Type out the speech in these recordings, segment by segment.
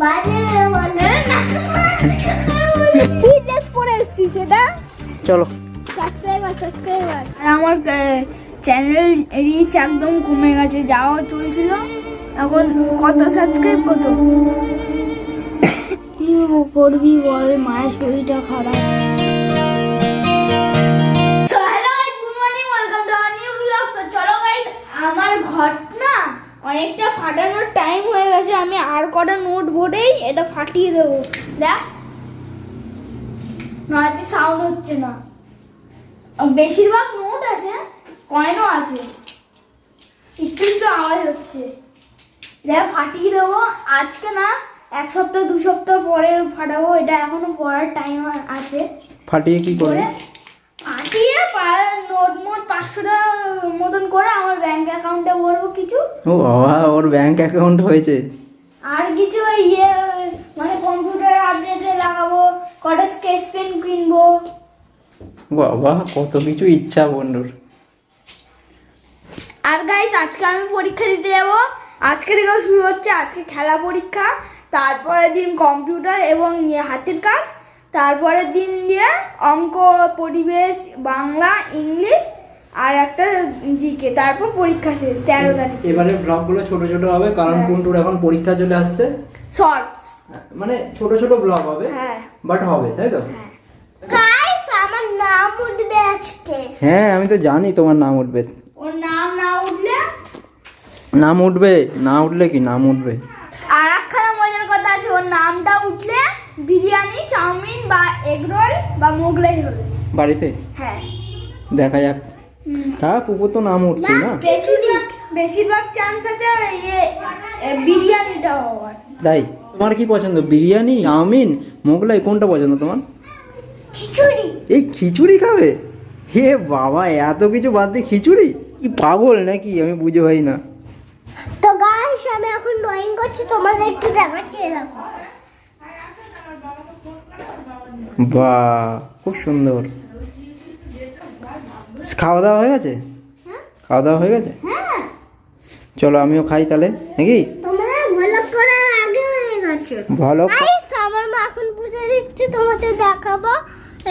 বাজে বলে কি ড্রেস পরে এসেছি সেটা? চলো। সাবস্ক্রাইবার সাবস্ক্রাইবার আর আমার চ্যানেল রিচ একদম কমে গেছে যাওয়া চলছিল। এখন কত সাবস্ক্রাইব কত? কি করবি বল মায়ের শরীরটা খারাপ। অনেকটা ফাটানোর টাইম হয়ে গেছে আমি আর কটা নোট ভরেই এটা ফাটিয়ে দেবো। দেখ। না সাউন্ড হচ্ছে না। বেশিরভাগ নোট আছে কয়েনও আছে। একটু একটু আওয়াজ হচ্ছে। দেখ ফাটিয়ে দেবো। আজকে না এক সপ্তাহ দু সপ্তাহ পরে ফাটাবো এটা এখনও পড়ার টাইম আছে। ফাটিয়ে কি করে করে ফাটিয়ে প্রায় নোট মোট পাঁচশো টাকা মতন করে আমার ব্যাংক অ্যাকাউন্টে ভরবো কিছু? ও বাবা ওর ব্যাংক অ্যাকাউন্ট হয়েছে। আর কিছু ওই ইয়ে মানে কম্পিউটার আপডেটে লাগাবো কটা স্কেচ পেন কিনবো। বাবা কত কিছু ইচ্ছা বন্ধুর। আর গাইস আজকে আমি পরীক্ষা দিতে যাব। আজকে থেকে শুরু হচ্ছে আজকে খেলা পরীক্ষা। তারপরের দিন কম্পিউটার এবং ইয়ে হাতের কাজ। তারপরের দিন দিয়ে অঙ্ক পরিবেশ বাংলা ইংলিশ আর একটা জিকে তারপর পরীক্ষা শেষ তেরো তারিখ। এবারে ব্লগগুলো ছোট ছোট হবে কারণ হ্যাঁ। কুন্টুর এখন পরীক্ষা চলে আসছে। শর্টস মানে ছোট ছোট ব্লগ হবে হ্যাঁ। বাট হবে তাই তো? গাইস আমার নাম উঠবে আজকে। হ্যাঁ আমি তো জানি তোমার নাম উঠবে। ওর নাম না উঠলে? নাম উঠবে না উঠলে কি? নাম উঠবে। আর একখানা মজার কথা আছে ওর নামটা উঠলে বিরিয়ানি চাউমিন বা এগরোল বা মোগলাই হবে। বাড়িতে? হ্যাঁ। দেখা যাক। তা পুকুর তো নাম উঠছে না। বেশিরভাগ বেশিরভাগ চান্স আছে ইয়ে বিরিয়ানিটা হওয়ার। তাই? তোমার কি পছন্দ বিরিয়ানি? চাউমিন? মোগলাই কোনটা পছন্দ তোমার? খিচুড়ি। এই খিচুড়ি খাবে? হে বাবা এত কিছু বাদ দিয়ে খিচুড়ি? কি পাগল নাকি? আমি বুঝে পাই না। তো গাইস আমি এখন ড্রয়িং করছি তোমাদের একটু দেখাচ্ছি এরকম। বাহ খুব সুন্দর। খাওয়া দাওয়া হয়ে গেছে? খাওয়া দাওয়া হয়ে গেছে? হ্যাঁ। চলো আমিও খাই তাহলে নাকি? হয়ে ভালো গাইস আমার মা এখন পুজো দিচ্ছে তোমাদের দেখাবো।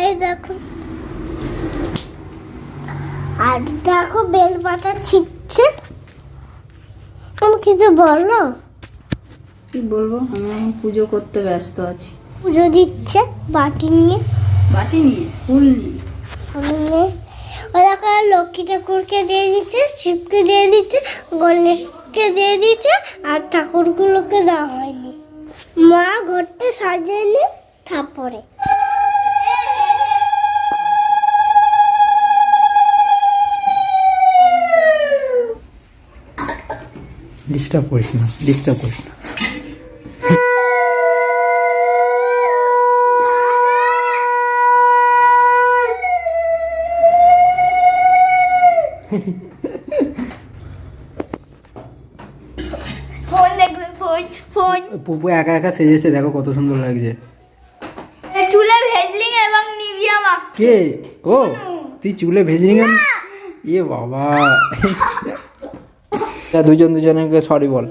এই দেখো। আর দেখো বেল পাতা ছিটছে। আমি কিছু বলল কি বলব? আমি পুজো করতে ব্যস্ত আছি। পুজো দিচ্ছে বাটি নিয়ে। বাটি নিয়ে? ফুল নিয়ে? আমি নিয়ে। লক্ষ্মী ঠাকুরকে দিয়ে দিচ্ছে, শিবকে দিয়ে দিচ্ছে, গণেশকে দিয়ে দিচ্ছে, আর ঠাকুরগুলোকে দেওয়া হয়নি। মা ঘরটা সাজায়নি তারপরে ডিস্টার্ব করিস না, ডিস্টার্ব করিস না। ফোন দেখবে ফোন ফোন। পুপু একা একা সেজেছে দেখো কত সুন্দর লাগছে। চুলে ভেজলিং এবং নিভিয়া মাখ কে? ও তুই চুলে ভেজলি ইয়ে বাবা। তা দুজন দুজনকে সরি বল।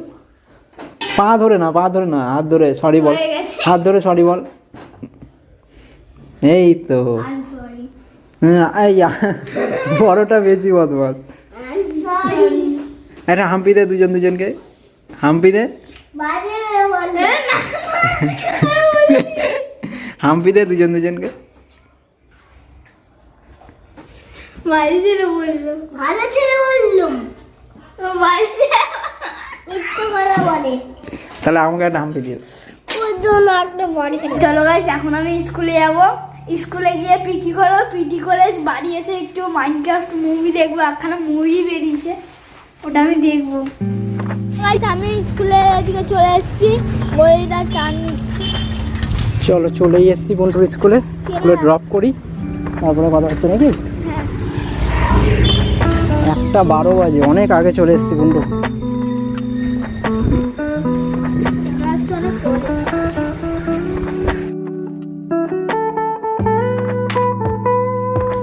পা ধরে না পা ধরে না হাত ধরে সরি বল। হাত ধরে সরি বল। এই তো আই সরি হ্যাঁ, এই আ, বড়টা বেশি বদমাস। একটা হাম্পি দে দুজন দুজনকে। হাম্পি দে। হাম্পি দে দুজন দুজনকে। ভালো ছিল বলল। ভালো ছিল তাহলে আমাকে একটা হাম্পি দিয়ে চলো গাইস এখন আমি স্কুলে যাব। স্কুলে গিয়ে পিটি করব পিটি করে বাড়ি এসে একটু মাইনক্রাফট মুভি দেখব একখানা মুভি বেরিয়েছে ওটা আমি দেখব। আমি স্কুলের দিকে চলে এসেছি বইটা টান চলো চলেই এসেছি বন্ধুর স্কুলে স্কুলে ড্রপ করি তারপরে কথা হচ্ছে নাকি? হ্যাঁ। একটা বারো বাজে অনেক আগে চলে এসেছি বন্ধু।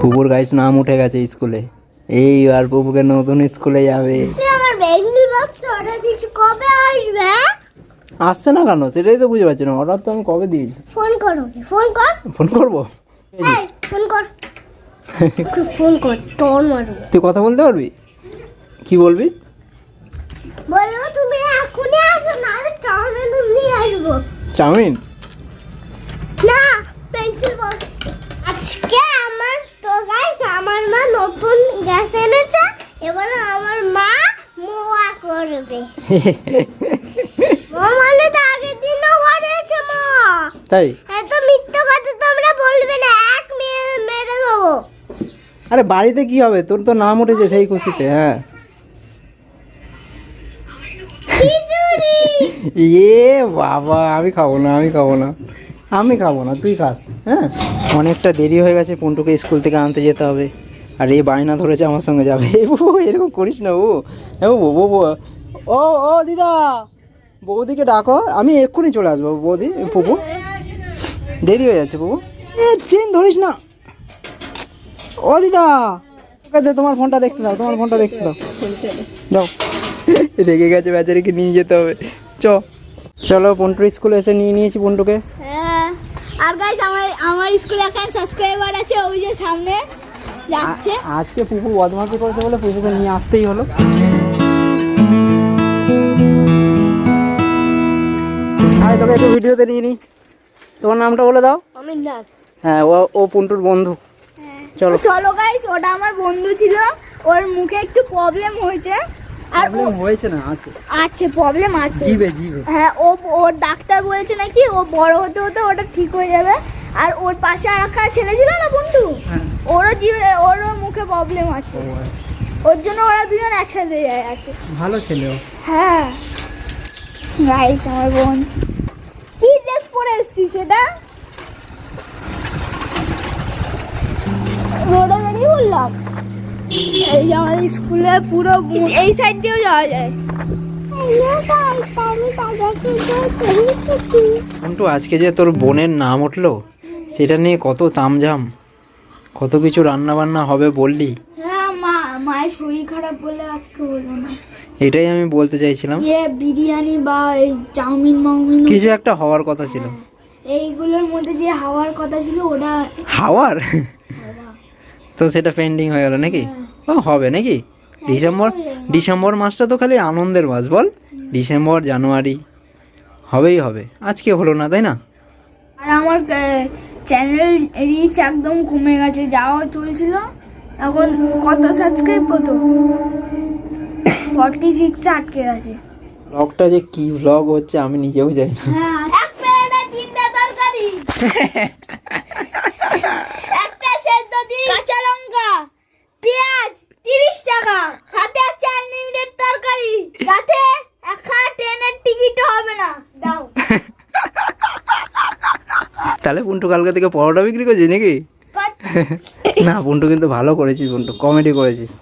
পুপুর গাইস নাম উঠে গেছে স্কুলে। এই আর পুপুকে নতুন স্কুলে যাবে। কবে আসবে আসছে না কেন? সেটাই তো বুঝতে পারছি না। অর্ডার তো আমি কবে দিয়েছি ফোন করো ফোন কর। ফোন করব? ফোন কর। ফোন কর তোর মারো। তুই কথা বলতে পারবি? কি বলবি? বলব তুমি এখনই আসো নাহলে চাউমিন নিয়ে আসব। চাউমিন না পেন্সিল বক্স আজকে আমার তো গাইস আমার মা নতুন গ্যাস এনেছে এবার আমার মা মোয়া করবে মা মানে তো আগের দিনও বানিয়েছে মা। তাই? এত মিথ্যা কথা তোমরা বলবে না এক মেয়ে মেরে দেবো। আরে বাড়িতে কি হবে? তোর তো নাম উঠেছে সেই খুশিতে হ্যাঁ। খিচুড়ি। ইয়ে বাবা আমি খাব না আমি খাব না। আমি খাব না তুই খাস হ্যাঁ? অনেকটা দেরি হয়ে গেছে পন্টুকে স্কুল থেকে আনতে যেতে হবে। আর এই বায়না ধরেছে আমার সঙ্গে যাবে। এরকম করিস না ও। এ বউ ও ও দিদা। বৌদিকে ডাকো আমি এক্ষুনি চলে আসব বৌদি পুপু দেরি হয়ে যাচ্ছে পুপু এ চেন ধরিস না। ও দিদা দে তোমার ফোনটা দেখতে দাও তোমার ফোনটা দেখতে দাও। যাও রেগে গেছে বেচারিকে নিয়ে যেতে হবে। চ। চলো পন্টুর স্কুলে এসে নিয়ে নিয়েছি পন্টুকে। হ্যাঁ। আর গাইস আমার আমার স্কুলে এখন সাবস্ক্রাইবার আছে ওই যে সামনে যাচ্ছে। আজকে পুপু বদমাশি করেছে বলে পুপুকে নিয়ে আসতেই হলো। তোকে একটু ভিডিওতে নিয়ে নি তোমার নামটা বলে দাও। অমিতনাথ হ্যাঁ ও ও পন্টুর বন্ধু। চলো। চলো গাইস ওটা আমার বন্ধু ছিল। ওর মুখে একটু প্রবলেম হয়েছে। আর ও প্রবলেম হয়েছে না আছে। আছে প্রবলেম আছে। জিবে জিবে। হ্যাঁ ও ওর ডাক্তার বলেছে নাকি ও বড় হতে হতে ওটা ঠিক হয়ে যাবে। আর ওর পাশে আর একটা ছেলে ছিল না বন্ধু হ্যাঁ। ওরও জিভে ওরও মুখে প্রবলেম আছে। ওর জন্য ওরা দুজন একসাথে যায় আছে। ভালো ছেলে হ্যাঁ। গাইস আমার বোন। পরে এসছিস সেটা? রোডে বেরিয়ে বললাম। এই যে আমাদের স্কুলে পুরো এই সাইড দিয়েও যাওয়া যায়। আজকে যে তোর বোনের নাম উঠল সেটা নিয়ে কত তামঝাম কত কিছু রান্না বান্না হবে বললি। হ্যাঁ মা মায়ের শরীর খারাপ বলে আজকে হলো না। এটাই আমি বলতে চাইছিলাম। ইয়ে বিরিয়ানি বা এই চাউমিন মাউমিন কিছু একটা হওয়ার কথা ছিল। এইগুলোর মধ্যে যে হাওয়ার কথা ছিল ওটা হাওয়ার? তো সেটা পেন্ডিং হয়ে গেল নাকি? ও হবে নাকি? ডিসেম্বর ডিসেম্বর মাসটা তো খালি আনন্দের মাস বল। ডিসেম্বর জানুয়ারি হবেই হবে। আজকে হলো না তাই না? আর আমার চ্যানেল রিচ একদম কমে গেছে যাওয়া চলছিল। এখন কত সাবস্ক্রাইব কত? ফর্টি সিক্সে আটকে গেছে। ব্লগটা যে কি ব্লগ হচ্ছে আমি নিজেও জানি না। হ্যাঁ এক প্লেটে তিনটা তরকারি। একটা সেদ্ধ ডিম কাঁচা লঙ্কা পেঁয়াজ তিরিশ টাকা। সাথে আছে আনলিমিটেড তরকারি। যাতে একখানা ট্রেনের টিকিট হবে না। দাও। তাহলে পুন্টু কালকে থেকে পরোটা বিক্রি করছিস নাকি? না পুন্টু কিন্তু ভালো করেছিস পুন্টু। কমেডি করেছিস।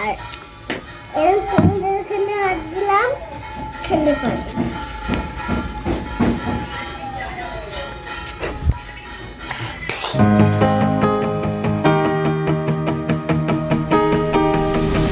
আর এরকম এখানে হাত দিলাম খেলে পারবে